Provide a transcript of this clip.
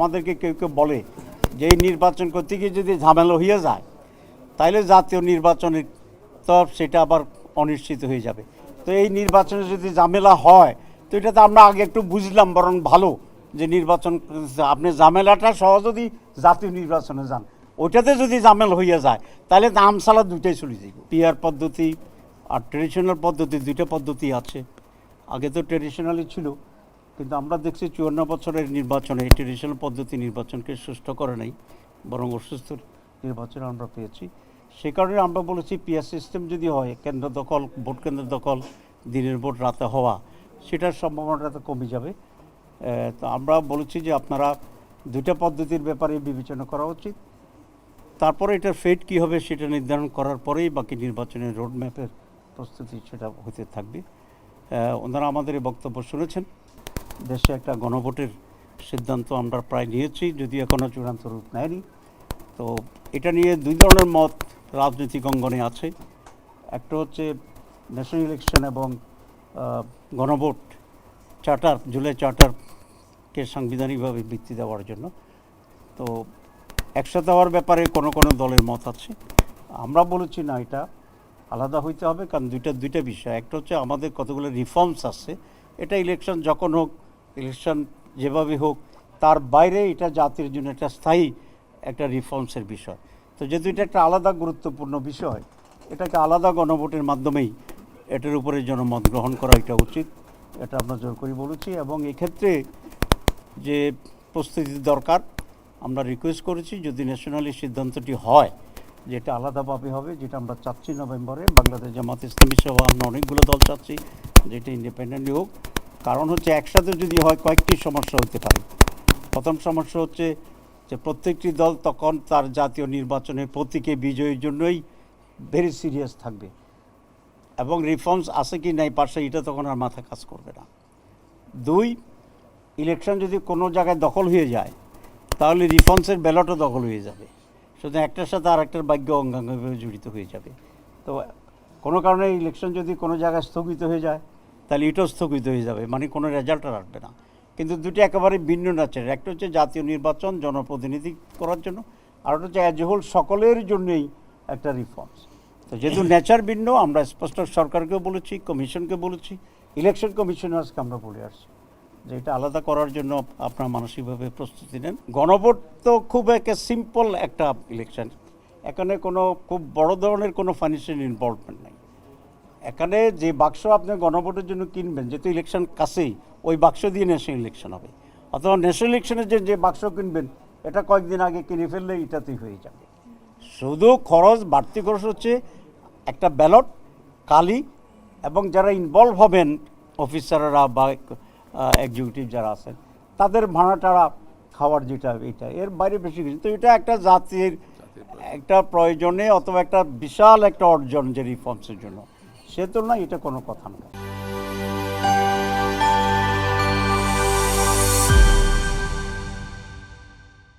আমাদেরকে কেউ কেউ বলে যে এই নির্বাচন করতে গিয়ে যদি ঝামেলা হয়ে যায় তাহলে জাতীয় নির্বাচনের তো সেটা আবার অনিশ্চিত হয়ে যাবে। তো এই নির্বাচনে যদি ঝামেলা হয়, তো এটা তো আমরা আগে একটু বুঝলাম, বরং ভালো যে নির্বাচন, আপনি ঝামেলাটা সহ যদি জাতীয় নির্বাচনে যান ওইটাতে যদি ঝামেলা হইয়া যায় তাহলে আমসালা দুইটাই চলে যাবে পিয়ার পদ্ধতি আর ট্রেডিশনাল পদ্ধতি, দুইটা পদ্ধতি আছে। আগে তো ট্রেডিশনালই ছিল। কিন্তু আমরা দেখছি চুয়ান্ন বছরের নির্বাচনে ট্রেডিশনাল পদ্ধতি নির্বাচনকে সুস্থ করে নাই, বরং অসুস্থ নির্বাচন আমরা পেয়েছি। সে কারণে আমরা বলেছি পিয়ার সিস্টেম যদি হয়, কেন্দ্র দখল, ভোট কেন্দ্র দখল, দিনের ভোট রাতে হওয়া, সেটার সম্ভাবনাটা তো কমে যাবে। তো আমরা বলেছি যে আপনারা দুইটা পদ্ধতির ব্যাপারে বিবেচনা করা উচিত। তারপরে এটার ফেট কী হবে সেটা নির্ধারণ করার পরেই বাকি নির্বাচনের রোডম্যাপের প্রস্তুতি সেটা হতে থাকবে। ওনারা আমাদের বক্তব্য শুনেছেন। দেশে একটা গণভোটের সিদ্ধান্ত আমরা প্রায় নিয়েছি, যদিও এখনও চূড়ান্ত রূপ নেয়নি। তো এটা নিয়ে দুই ধরনের মত রাজনৈতিক অঙ্গনে আছে। একটা হচ্ছে ন্যাশনাল ইলেকশন এবং গণভোট চার্টার, জুলাই চার্টারকে সাংবিধানিকভাবে বৃত্তি দেওয়ার জন্য। তো একসাথে হওয়ার ব্যাপারে কোনো কোনো দলের মত আছে। আমরা বলেছি না, এটা আলাদা হইতে হবে, কারণ দুইটা দুইটা বিষয়। একটা হচ্ছে আমাদের কতগুলো রিফর্মস আছে, এটা ইলেকশন যখন হোক ইলেকশন যেভাবে হোক, তার বাইরে এটা জাতির জন্য একটা স্থায়ী একটা রিফর্মসের বিষয়। তো যেহেতু এটা একটা আলাদা গুরুত্বপূর্ণ বিষয়, এটাকে আলাদা গণভোটের মাধ্যমেই এটার উপরে জনমত গ্রহণ করা এটা উচিত, এটা আমরা জোর করে বলেছি। এবং এক্ষেত্রে যে প্রস্তুতি দরকার, আমরা রিকোয়েস্ট করেছি যদি ন্যাশনালি সিদ্ধান্তটি হয় যেটা আলাদাভাবে হবে, যেটা আমরা চাচ্ছি নভেম্বরে, বাংলাদেশ জামাত ইসলামী সহ আমরা অনেকগুলো দল চাচ্ছি, যেটা ইন্ডিপেন্ডেন্টলি হোক কারণ হচ্ছে একসাথে যদি হয় কয়েকটি সমস্যা হতে পারে। প্রথম সমস্যা হচ্ছে যে প্রত্যেকটি দল তখন তার জাতীয় নির্বাচনের প্রতীকে বিজয়ীর জন্যই ভেরি সিরিয়াস থাকবে। এবং রিফর্মস আছে কি নাই পাশে, এটা তখন আর মাথা কাজ করবে না। দুই ইলেকশন যদি কোনো জায়গায় দখল হয়ে যায়, তাহলে রিফর্মসের ব্যালটও দখল হয়ে যাবে। শুধু একটার সাথে আর একটার ভাগ্য অঙ্গাঙ্গভাবে জড়িত হয়ে যাবে। তো কোনো কারণে ইলেকশন যদি কোনো জায়গায় স্থগিত হয়ে যায় তাহলে এটাও স্থগিত হয়ে যাবে মানে কোনো রেজাল্ট আর আসবে না। কিন্তু দুটি একেবারে ভিন্ন নাচের একটা হচ্ছে জাতীয় নির্বাচন জনপ্রতিনিধি করার জন্য আর একটা হচ্ছে অ্যাজ হোল সকলের জন্যই একটা রিফর্মস তো যেহেতু নেচার ভিন্ন আমরা স্পষ্ট সরকারকেও বলেছি কমিশনকে বলেছি ইলেকশন কমিশনার্সকে আমরা বলে আসছি। যে এটা আলাদা করার জন্য আপনারা মানসিকভাবে প্রস্তুতি নেন। গণভোট তো খুব একটা সিম্পল একটা ইলেকশন এখানে কোনো খুব বড় ধরনের কোনো ফাইন্যান্সিয়াল ইনভলভমেন্ট এখানে যে বাক্স আপনি গণভোটের জন্য কিনবেন যেহেতু ইলেকশন কাছেই ওই বাক্স দিয়ে ন্যাশনাল ইলেকশন হবে। অথবা ন্যাশনাল ইলেকশনের যে যে বাক্স কিনবেন এটা কয়েকদিন আগে কিনে ফেললে এটাতেই হয়ে যাবে। শুধু খরচ বাড়তি খরচ হচ্ছে একটা ব্যালট কালি এবং যারা ইনভলভ হবেন অফিসাররা বা এক্সিকিউটিভ যারা আছেন তাদের ভাড়া টাড়া খাওয়ার যেটা এটা এর বাইরে বেশি কিছু। তো এটা একটা জাতির একটা প্রয়োজনে অথবা একটা বিশাল একটা অর্জন যে রিফর্মসের জন্য। সে তুলনায় এটা কোনো কথা নয়।